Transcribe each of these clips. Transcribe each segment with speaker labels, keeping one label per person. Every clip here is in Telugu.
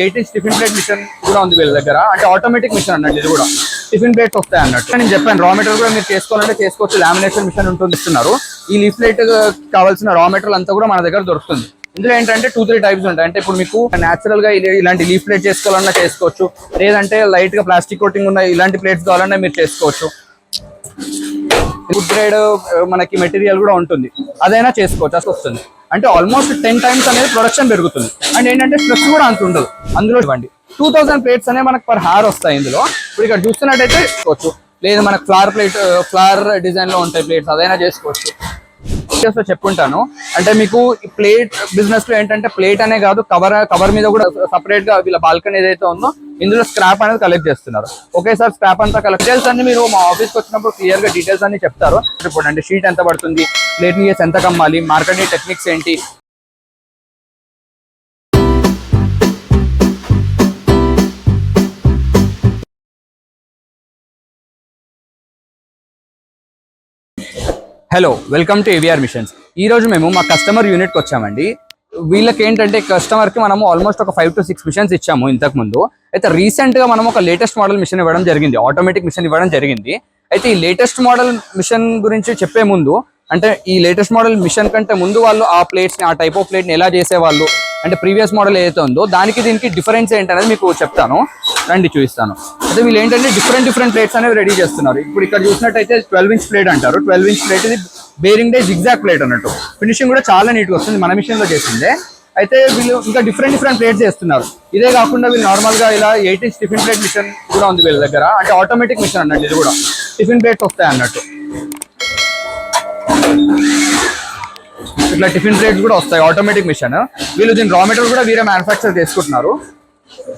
Speaker 1: Eight inch tiffin plate machine కూడా ఉంది వీళ్ళ దగ్గర. అంటే ఆటోమేటిక్ మిషన్ అన్నట్టు ఇది కూడా. టిఫిన్ ప్లేట్స్ వస్తాయి అన్నట్టు. నేను చెప్పాను రా మెటీరియల్ కూడా మీరు చేసుకోవాలంటే చేసుకోవచ్చు. లామినేషన్ మిషన్ ఉంటుంది ఇస్తున్నారు. ఈ లీఫ్ ప్లేట్ కావాల్సిన రా మెటీరియల్ అంతా కూడా మన దగ్గర దొరుకుతుంది. ఇందులో ఏంటంటే టూ త్రీ టైప్స్ ఉంటాయి. అంటే ఇప్పుడు మీకు న్యాచురల్గా ఇలాంటి లీఫ్ ప్లేట్ చేసుకోవాలన్నా చేసుకోవచ్చు. లేదంటే లైట్గా ప్లాస్టిక్ కోటింగ్ ఉన్న ఇలాంటి ప్లేట్స్ కావాలన్నా మీరు చేసుకోవచ్చు. వుడ్ గ్రేడ్ uh, మనకి మెటీరియల్ కూడా ఉంటుంది. అదైనా చేసుకోవచ్చు? అసలు వస్తుంది. అంటే ఆల్మోస్ట్ టెన్ టైమ్స్ అనేది ప్రొడక్షన్ పెరుగుతుంది. అండ్ ఏంటంటే స్ట్రెస్ కూడా అంత ఉండదు. అందులో ఇవ్వండి. టూ థౌసండ్ ప్లేట్స్ అనేవి మనకు పర్ హార్ వస్తాయి ఇందులో. ఇప్పుడు ఇక్కడ చూస్తున్నట్టయితే చేసుకోవచ్చు. లేదు మనకు ఫ్లవర్ ప్లేట్ ఫ్లవర్ డిజైన్లో ఉంటాయి ప్లేట్స్ అదైనా చేసుకోవచ్చు. Videos లో చెప్పుంటాను అంటే మీకు ప్లేట్ బిజినెస్లో ఏంటంటే ప్లేట్ అనే కాదు కవర్ కవర్ మీద కూడా సపరేట్గా వీళ్ళ బాల్కనీ ఏదైతే ఉందో ఇందులో స్క్రాప్ అనేది కలెక్ట్ చేస్తున్నారు. ఒకేసారి స్క్రాప్ అంతా కలెక్ట్ డీటెయిల్స్ అన్ని మీరు మా ఆఫీస్కి వచ్చినప్పుడు క్లియర్గా డీటెయిల్స్ అన్ని చెప్తారు. ఇప్పుడు అంటే షీట్ ఎంత పడుతుంది ప్లేట్ని చేసి ఎంత కమ్మాలి మార్కెటింగ్ టెక్నిక్స్ ఏంటి? Hello welcome to AVR machines ఈ రోజు మేము మా కస్టమర్ యూనిట్కి వచ్చామండి. వీళ్ళకి ఏంటంటే కస్టమర్కి మనము ఆల్మోస్ట్ ఒక ఫైవ్ టు సిక్స్ మిషన్స్ ఇచ్చాము ఇంతకు ముందు అయితే రీసెంట్గా మనం ఒక లేటెస్ట్ మోడల్ మిషన్ ఇవ్వడం జరిగింది. ఆటోమేటిక్ మిషన్ ఇవ్వడం జరిగింది. అయితే ఈ లేటెస్ట్ మోడల్ మిషన్ గురించి చెప్పే ముందు అంటే ఈ లేటెస్ట్ మోడల్ మిషన్ కంటే ముందు వాళ్ళు ఆ ప్లేట్స్ని ఆ టైప్ ఆఫ్ ప్లేట్ని ఎలా చేసేవాళ్ళు అంటే ప్రీవియస్ మోడల్ ఏదైతే ఉందో దానికి దీనికి డిఫరెన్స్ ఏంటనేది మీకు చెప్తాను. రండి చూపిస్తాను. అయితే వీళ్ళు ఏంటంటే డిఫరెంట్ డిఫరెంట్ ప్లేట్స్ అనేవి రెడీ చేస్తున్నారు. ఇప్పుడు ఇక్కడ చూసినట్టయితే ట్వెల్వ్ ఇంచ్ ప్లేట్ అంటారు. ట్వెల్వ్ ఇంచ్ ప్లేట్ ఇది బేరింగ్ డే జిగ్జాక్ ప్లేట్ అన్నట్టు. ఫినిషింగ్ కూడా చాలా నీట్గా వస్తుంది. మన మిషన్లో చేసిందే. అయితే వీళ్ళు ఇంకా డిఫరెంట్ డిఫరెంట్ ప్లేట్స్ చేస్తున్నారు. ఇదే కాకుండా వీళ్ళు నార్మల్గా ఇలా eight inch tiffin plate machine కూడా ఉంది వీళ్ళ దగ్గర. అంటే ఆటోమేటిక్ మిషన్ అన్నట్టు ఇది కూడా. టిఫిన్ ప్లేట్స్ వస్తాయి అన్నట్టు. ఇట్లా టిఫిన్ ప్లేట్స్ కూడా వస్తాయి. ఆటోమేటిక్ మిషన్ వీళ్ళు దీని రా మెటీరియల్ కూడా వీరే మ్యానుఫ్యాక్చర్ చేసుకుంటున్నారు.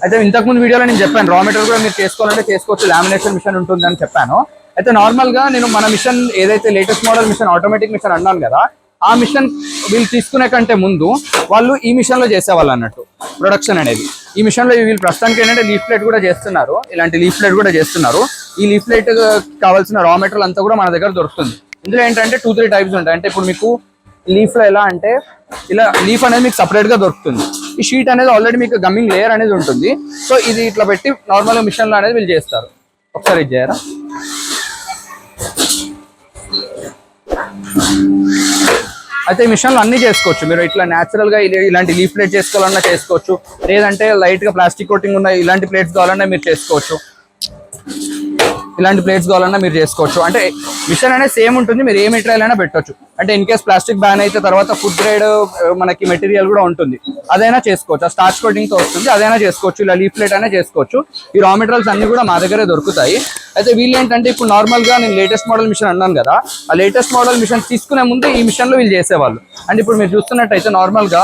Speaker 1: అయితే ఇంతకుముందు వీడియోలో నేను చెప్పాను రా మెటీరియల్ కూడా మీరు చేసుకోవాలంటే చేసుకోవచ్చు లామినేషన్ మిషన్ ఉంటుంది అని చెప్పాను. అయితే నార్మల్గా నేను మన మిషన్ ఏదైతే latest model machine automatic machine అన్నాను కదా ఆ మిషన్ వీళ్ళు తీసుకునే కంటే ముందు వాళ్ళు ఈ మిషన్లో చేసేవాళ్ళు అన్నట్టు ప్రొడక్షన్ అనేది. ఈ మిషన్లో వీళ్ళు ప్రస్తుతానికి ఏంటంటే లీఫ్ ప్లేట్ కూడా చేస్తున్నారు ఇలాంటి లీఫ్ ప్లేట్ కూడా చేస్తున్నారు. ఈ లీఫ్ ప్లేట్ కావాల్సిన రా మెటీరియల్ అంతా కూడా మన దగ్గర దొరుకుతుంది. ఇందులో ఏంటంటే టూ త్రీ టైప్స్ ఉంటాయి. అంటే ఇప్పుడు మీకు లీఫ్లో ఎలా అంటే ఇలా లీఫ్ అనేది మీకు సపరేట్గా దొరుకుతుంది. ఈ షీట్ అనేది ఆల్రెడీ మీకు గమ్మింగ్ లేయర్ అనేది ఉంటుంది. సో ఇది ఇట్లా పెట్టి నార్మల్ మిషన్లో మిషన్ అనేది వీళ్ళు చేస్తారు. ఒకసారి ఇది చేయరా? అయితే ఈ మిషన్లు అన్ని చేసుకోవచ్చు. మీరు ఇట్లా న్యాచురల్గా ఇలాంటి లీఫ్ ప్లేట్ చేసుకోవాలన్నా చేసుకోవచ్చు. లేదంటే లైట్గా ప్లాస్టిక్ కోటింగ్ ఉన్న ఇలాంటి ప్లేట్స్ కావాలన్నా మీరు చేసుకోవచ్చు. ఇలాంటి ప్లేట్స్ కావాలన్నా మీరు చేసుకోవచ్చు. అంటే మిషన్ అనేది సేమ్ ఉంటుంది మీరు ఏ మెటీరియల్ అయినా పెట్టచ్చు. అంటే ఇన్ కేస్ ప్లాస్టిక్ బ్యాన్ అయితే తర్వాత ఫుడ్ గ్రేడ్ uh, మనకి మెటీరియల్ కూడా ఉంటుంది. అదైనా చేసుకోవచ్చు. ఆ స్టార్చ్ కోటింగ్తో వస్తుంది అదైనా చేసుకోవచ్చు. ఇలా లీఫ్ ప్లేట్ అయినా చేసుకోవచ్చు. ఈ రా మెటీరియల్స్ అన్ని కూడా మా దగ్గరే దొరుకుతాయి. అయితే వీళ్ళు ఏంటంటే ఇప్పుడు నార్మల్గా నేను లేటెస్ట్ మోడల్ మిషన్ అన్నాను కదా ఆ లేటెస్ట్ మోడల్ మిషన్ తీసుకునే ముందు ఈ మిషన్లో వీళ్ళు చేసేవాళ్ళు. అండ్ ఇప్పుడు మీరు చూస్తున్నట్టయితే నార్మల్గా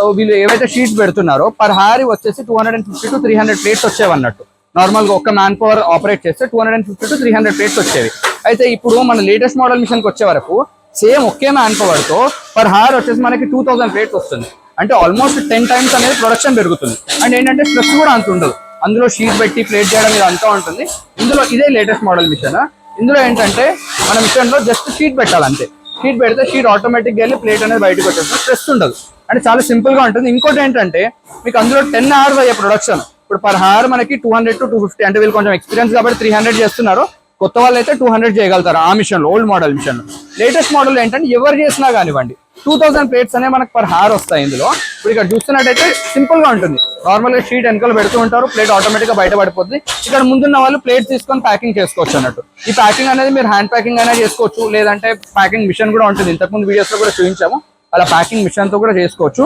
Speaker 1: uh, వీళ్ళు ఏవైతే షీట్స్ పెడుతున్నారో పర్ హారీ వచ్చేసి two hundred and fifty to three hundred plates వచ్చేవన్నట్టు. నార్మల్గా ఒక్క మ్యాన్ పవర్ ఆపరేట్ చేస్తే two hundred and fifty to three hundred plates వచ్చేవి. అయితే ఇప్పుడు మన లేటెస్ట్ మోడల్ మిషన్కి వచ్చే వరకు సేమ్ ఒకే మ్యాన్ పవర్తో పర్ హార్ వచ్చేసి మనకి టూ థౌసండ్ ప్లేట్స్ వస్తుంది. అంటే ఆల్మోస్ట్ టెన్ టైమ్స్ అనేది ప్రొడక్షన్ పెరుగుతుంది. అండ్ ఏంటంటే స్ట్రెస్ కూడా అంత ఉండదు. అందులో షీట్ పెట్టి ప్లేట్ చేయడం ఇది అంతా ఉంటుంది. ఇందులో ఇదే లేటెస్ట్ మోడల్ మిషన్ ఇందులో ఏంటంటే మన మిషన్లో జస్ట్ షీట్ పెట్టాలంతే షీట్ పెడితే షీట్ ఆటోమేటిక్గా వెళ్ళి ప్లేట్ అనేది బయటకు వచ్చేస్తుంది. స్ట్రెస్ ఉండదు. అంటే చాలా సింపుల్గా ఉంటుంది. ఇంకోటి ఏంటంటే మీకు అందులో టెన్ అవర్స్ అయ్యే ప్రొడక్షన్ ఇప్పుడు పర్ హార్ మనకి two hundred to two fifty అంటే వీళ్ళు కొంచెం ఎక్స్పీరియన్స్ కాబట్టి త్రీ హండ్రెడ్ చేస్తున్నారు. కొత్త వాళ్ళు అయితే టూ హండ్రెడ్ చేయగలుగుతారు ఆ machine old model machine latest model ఏంటంటే ఎవరు చేసినా కానివ్వండి. టూ థౌసండ్ ప్లేట్స్ అనేవి మనకు పర్ హార్ వస్తాయి ఇందులో. ఇప్పుడు ఇక్కడ చూస్తున్నట్టయితే సింపుల్గా ఉంటుంది. నార్మల్గా షీట్ వెనకలు పెడుతూ ఉంటారు. ప్లేట్ ఆటోమేటిక్గా బయట పడిపోతుంది ఇక్కడ ముందున్న వాళ్ళు ప్లేట్ తీసుకొని ప్యాకింగ్ చేసుకోవచ్చు అన్నట్టు. ఈ ప్యాకింగ్ అనేది మీరు హ్యాండ్ ప్యాకింగ్ అయినా చేసుకోవచ్చు. లేదంటే ప్యాకింగ్ మిషన్ కూడా ఉంటుంది. ఇంతకుముందు వీడియోస్లో కూడా చూపించాము. అలా ప్యాకింగ్ మిషన్తో కూడా చేసుకోవచ్చు.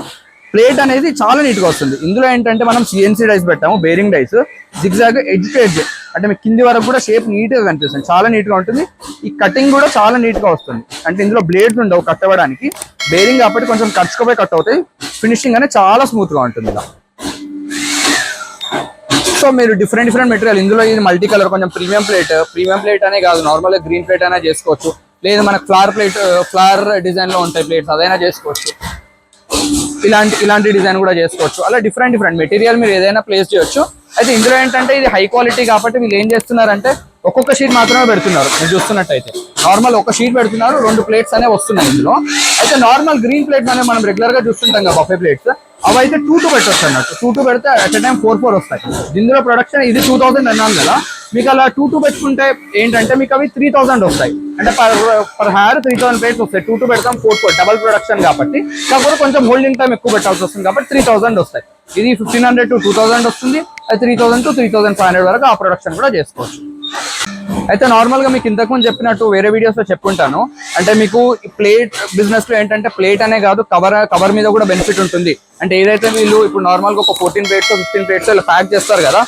Speaker 1: ప్లేట్ అనేది చాలా నీట్గా వస్తుంది. ఇందులో ఏంటంటే మనం సిఎన్సీ డైస్ పెట్టాము bearing dies zigzag edge to edge. అంటే మీకు కింది వరకు కూడా షేప్ నీట్గా కనిపిస్తుంది. చాలా నీట్గా ఉంటుంది. ఈ కటింగ్ కూడా చాలా నీట్గా వస్తుంది. అంటే ఇందులో బ్లేడ్స్ ఉండవు కట్ అవ్వడానికి బేరింగ్ కాబట్టి కొంచెం కచ్చుకోపోయి కట్ అవుతాయి. ఫినిషింగ్ అనేది చాలా స్మూత్గా ఉంటుంది ఇలా. సో మీరు డిఫరెంట్ డిఫరెంట్ మెటీరియల్. ఇందులో ఇది మల్టీ కలర్ కొంచెం ప్రీమియం ప్లేట్. ప్రీమియం ప్లేట్ అనే కాదు. నార్మల్ గ్రీన్ ప్లేట్ అయినా చేసుకోవచ్చు. లేదు మనకు ఫ్లవర్ ప్లేట్ ఫ్లవర్ డిజైన్లో ఉంటాయి ప్లేట్స్. అదైనా చేసుకోవచ్చు. ఇలాంటి ఇలాంటి డిజైన్ కూడా చేసుకోవచ్చు. అలా డిఫరెంట్ డిఫరెంట్ మెటీరియల్ మీరు ఏదైనా ప్లేస్ చేయొచ్చు. అయితే ఇందులో ఏంటంటే ఇది హై క్వాలిటీ కాబట్టి వీళ్ళు ఏం చేస్తున్నారంటే ఒక్కొక్క షీట్ మాత్రమే పెడుతున్నారు. మీరు చూస్తున్నట్టయితే. నార్మల్ ఒక షీట్ పెడుతున్నారు రెండు ప్లేట్స్ అనేవి వస్తున్నాయి ఇందులో. అయితే నార్మల్ గ్రీన్ ప్లేట్స్ అనేవి మనం రెగ్యులర్గా చూస్తుంటాం కదా బఫే ప్లేట్స్ అవి అయితే టూ టూ పెట్టొచ్చు అన్నట్టు. టూ టూ పెడితే అట్ టైం ఫోర్ ఫోర్ వస్తాయి. ఇందులో ప్రొడక్షన్ ఇది టూ థౌసండ్ అన్నాను కదా. మీకు అలా టూ టూ పెట్టుకుంటే ఏంటంటే మీకు అవి త్రీ థౌసండ్ వస్తాయి. అంటే per per hour three thousand plates వస్తాయి. టూ టూ పెడతాం ఫోర్ ఫోర్ డబల్ ప్రొడక్షన్ కాబట్టి. కాకపోతే కొంచెం హోల్డింగ్ టైం ఎక్కువ పెట్టాల్సి వస్తుంది కాబట్టి త్రీ థౌసండ్ వస్తాయి. ఇది fifteen hundred to two thousand వస్తుంది. అది three thousand to three thousand five hundred వరకు ఆ ప్రొడక్షన్ కూడా చేసుకోవచ్చు. అయితే నార్మల్గా మీకు ఇంతకు ముందు చెప్పినట్టు వేరే వీడియోస్లో చెప్పుంటాను. అంటే మీకు ప్లేట్ బిజినెస్లో ఏంటంటే ప్లేట్ అనే కాదు కవర్ కవర్ మీద కూడా బెనిఫిట్ ఉంటుంది. అంటే ఏదైతే వీళ్ళు ఇప్పుడు నార్మల్గా ఒక ఫోర్టీన్ ప్లేట్స్ ఫిఫ్టీన్ ప్లేట్స్ ఇలా ప్యాక్ చేస్తారు కదా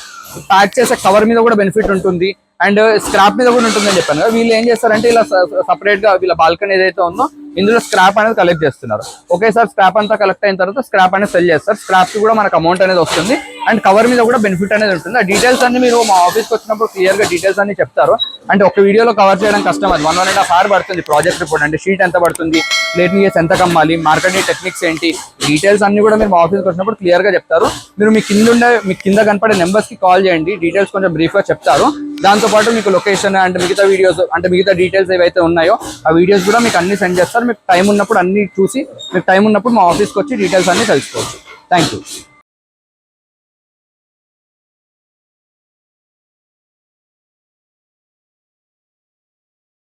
Speaker 1: ప్యాక్ చేసే కవర్ మీద కూడా బెనిఫిట్ ఉంటుంది. అండ్ స్క్రాప్ మీద కూడా ఉంటుందని చెప్పాను కదా వీళ్ళు ఏం చేస్తారంటే ఇలా సపరేట్గా వీళ్ళ బాల్కనీ ఏదైతే ఉందో ఇందులో స్క్రాప్ అనేది కలెక్ట్ చేస్తున్నారు. ఒకేసారి స్క్రాప్ అంతా కలెక్ట్ అయిన తర్వాత స్క్రాప్ అనేది సెల్ చేస్తారు. స్క్రాప్కి కూడా మనకు అమౌంట్ అనేది వస్తుంది. అండ్ కవర్ మీద కూడా బెనిఫిట్ అనేది ఉంటుంది. ఆ డీటెయిల్స్ అన్ని మీరు మా ఆఫీస్కి వచ్చినప్పుడు క్లియర్గా డీటెయిల్స్ అన్ని చెప్తారు. అంటే ఒక వీడియోలో కవర్ చేయడం కష్టం. అది one one and half hour పడుతుంది. ప్రాజెక్ట్ రిపోర్ట్ అంటే షీట్ ఎంత పడుతుంది? ప్లేట్ చేసి ఎంత కమ్మాలి? మార్కెటింగ్ టెక్నిక్స్ ఏంటి? డీటెయిల్స్ అన్ని కూడా మీరు మా ఆఫీస్కి వచ్చినప్పుడు క్లియర్గా చెప్తారు. మీరు మీ కింద ఉండే మీ కింద కనపడే నెంబర్స్కి కాల్ చేయండి. డీటెయిల్స్ కొంచెం బ్రీఫ్గా చెప్తారు. దాంతో పాటు మీకు లొకేషన్ అంటే మిగతా వీడియోస్ అంటే మిగతా డీటెయిల్స్ ఏవైతే ఉన్నాయో ఆ వీడియోస్ కూడా మీకు అన్ని సెండ్ చేస్తారు. మీకు టైం ఉన్నప్పుడు అన్ని చూసి మీకు టైం ఉన్నప్పుడు మా ఆఫీస్కి వచ్చి డీటెయిల్స్ అన్ని తెలుసుకోవచ్చు. Thank you